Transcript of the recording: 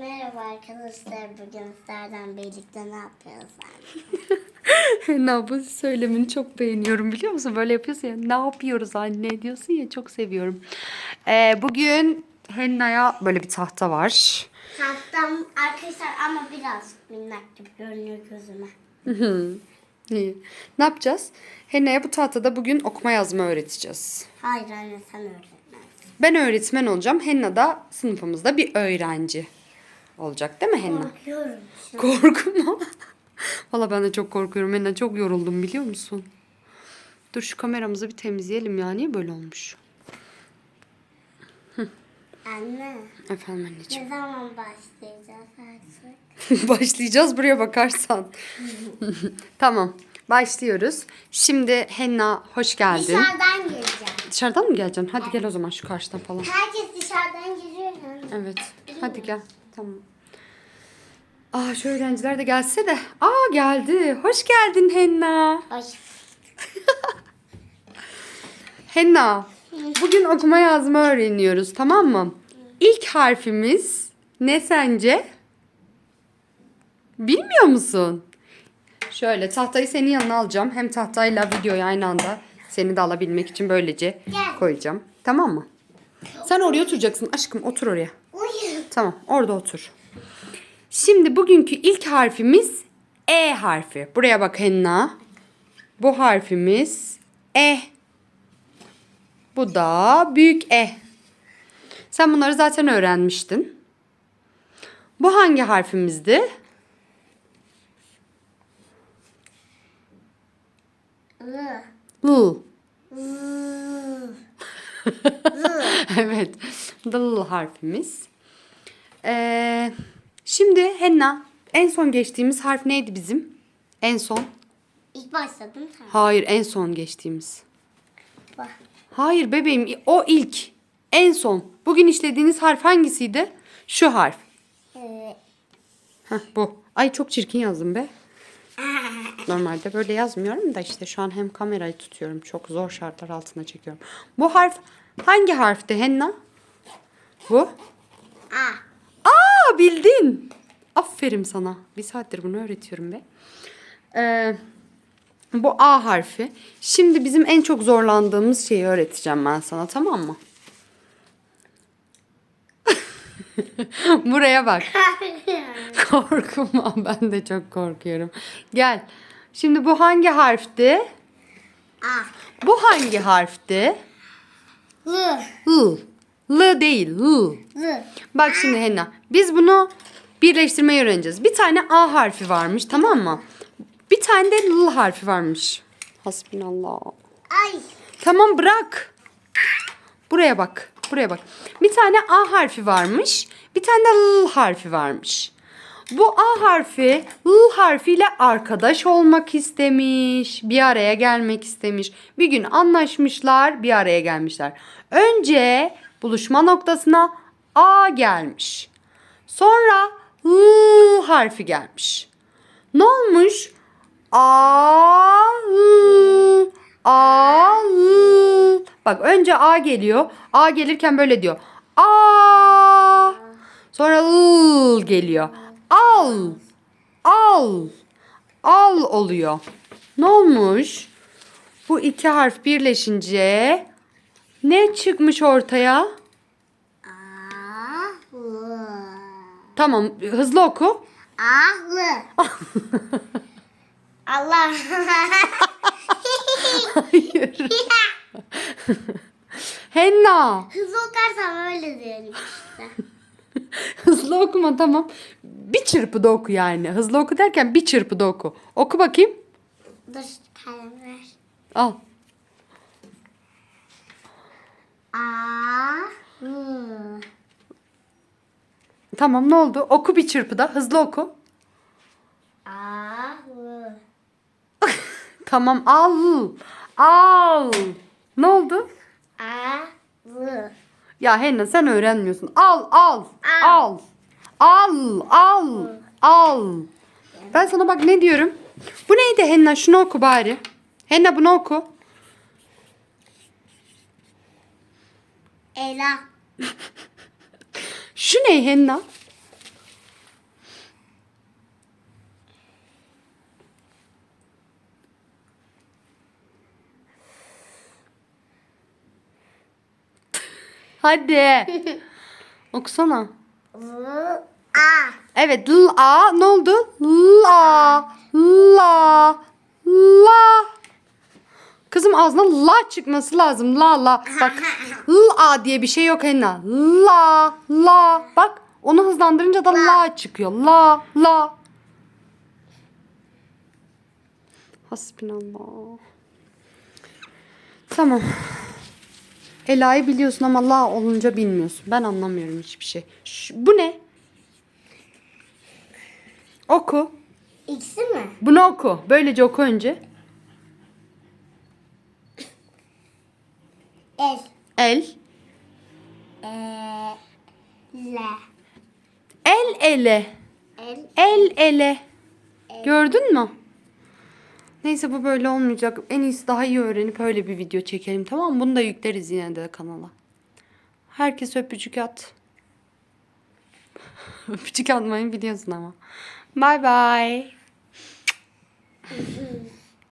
Merhaba arkadaşlar. Bugün sizlerden birlikte ne yapıyoruz? Henna bu söylemini çok beğeniyorum biliyor musun? Böyle yapıyorsun ya ne yapıyoruz anne diyorsun ya çok seviyorum. Ee, bugün Henna'ya böyle bir tahta var. Tahtam arkadaşlar ama biraz minnak gibi görünüyor gözüme. Hı, İyi. Ne yapacağız? Henna'ya bu tahtada bugün okuma yazma öğreteceğiz. Hayır anne sen öğretmensin. Ben öğretmen olacağım. Henna da sınıfımızda bir öğrenci olacak değil mi Henna? Korkuyorum. Korkma. Valla ben de çok korkuyorum. Henna çok yoruldum biliyor musun? Dur şu kameramızı bir temizleyelim ya. Niye böyle olmuş? Anne Efendim anneciğim. ne zaman başlayacağız artık? Başlayacağız buraya bakarsan. tamam. Başlıyoruz. Şimdi Henna hoş geldin. Dışarıdan gireceğim. Dışarıdan mı geleceksin? Hadi gel o zaman şu karşıdan falan. Herkes dışarıdan giriyor. Evet. Hadi gel. Tamam. Aa şu öğrenciler de gelse de. Aa geldi. Hoş geldin Henna. Hoş. Henna. Bugün okuma yazma öğreniyoruz tamam mı? İlk harfimiz ne sence? Bilmiyor musun? Şöyle tahtayı senin yanına alacağım. Hem tahtayla videoyu aynı anda seni de alabilmek için böylece koyacağım. Tamam mı? Sen oraya oturacaksın aşkım otur oraya. Uyuyor. Tamam orada otur. Şimdi bugünkü ilk harfimiz E harfi. Buraya bak Henna. Bu harfimiz E. Bu da büyük E. Sen bunları zaten öğrenmiştin. Bu hangi harfimizdi? L. Iı. evet. L harfimiz. Ee, şimdi Henna en son geçtiğimiz harf neydi bizim? En son. İlk başladın sen. Hayır en son geçtiğimiz. Bak. Hayır bebeğim o ilk. En son. Bugün işlediğiniz harf hangisiydi? Şu harf. Ee, Heh, bu. Ay çok çirkin yazdım be. Normalde böyle yazmıyorum da işte şu an hem kamerayı tutuyorum. Çok zor şartlar altında çekiyorum. Bu harf hangi harfti Henna? Bu. A. Aa bildin. Aferin sana. Bir saattir bunu öğretiyorum be. Ee, bu A harfi. Şimdi bizim en çok zorlandığımız şeyi öğreteceğim ben sana tamam mı? Buraya bak. Korkma ben de çok korkuyorum. Gel. Şimdi bu hangi harfti? A. Bu hangi harfti? L. L. L değil. L. L. Bak şimdi Henna. Biz bunu birleştirmeyi öğreneceğiz. Bir tane A harfi varmış tamam mı? Bir tane de L harfi varmış. Hasbinallah. Ay. Tamam bırak. Buraya bak. Buraya bak. Bir tane A harfi varmış. Bir tane de L harfi varmış. Bu A harfi L harfiyle arkadaş olmak istemiş. Bir araya gelmek istemiş. Bir gün anlaşmışlar, bir araya gelmişler. Önce buluşma noktasına A gelmiş. Sonra L harfi gelmiş. Ne olmuş? A L A L Bak önce A geliyor. A gelirken böyle diyor. A Sonra L geliyor. Al. Al. Al oluyor. Ne olmuş? Bu iki harf birleşince ne çıkmış ortaya? A. L. Tamam hızlı oku. A. L. Allah. Hayır. Henna. Hızlı okarsam öyle diyelim işte. Hızlı okuma tamam. Bir çırpıda oku yani. Hızlı oku derken bir çırpıda oku. Oku bakayım. Dur kalem ver. Al. A. L. Tamam ne oldu? Oku bir çırpıda. Hızlı oku. Tamam al. Al. Ne oldu? A. L. Ya Henna sen öğrenmiyorsun. Al. Al. Al. Al. Al. Al. Ben sana bak ne diyorum. Bu neydi Henna? Şunu oku bari. Henna bunu oku. Ela. Şu ne Henna? Hadi. Okusana. L-A. Evet L-A ne oldu? L-A. La. La. Kızım ağzına la çıkması lazım. La la. Bak. l a diye bir şey yok Henna. La la. Bak onu hızlandırınca da la çıkıyor. La la. Hasbinallah. Tamam. Ela'yı biliyorsun ama la olunca bilmiyorsun. Ben anlamıyorum hiçbir şey. Ş- bu ne? Oku. İkisi mi? Bunu oku. Böylece oku önce. El. El. E. L. El ele. El. El ele. Gördün mü? Neyse bu böyle olmayacak. En iyisi daha iyi öğrenip öyle bir video çekelim tamam mı? Bunu da yükleriz yine de kanala. Herkes öpücük at. öpücük atmayı biliyorsun ama. Bye bye.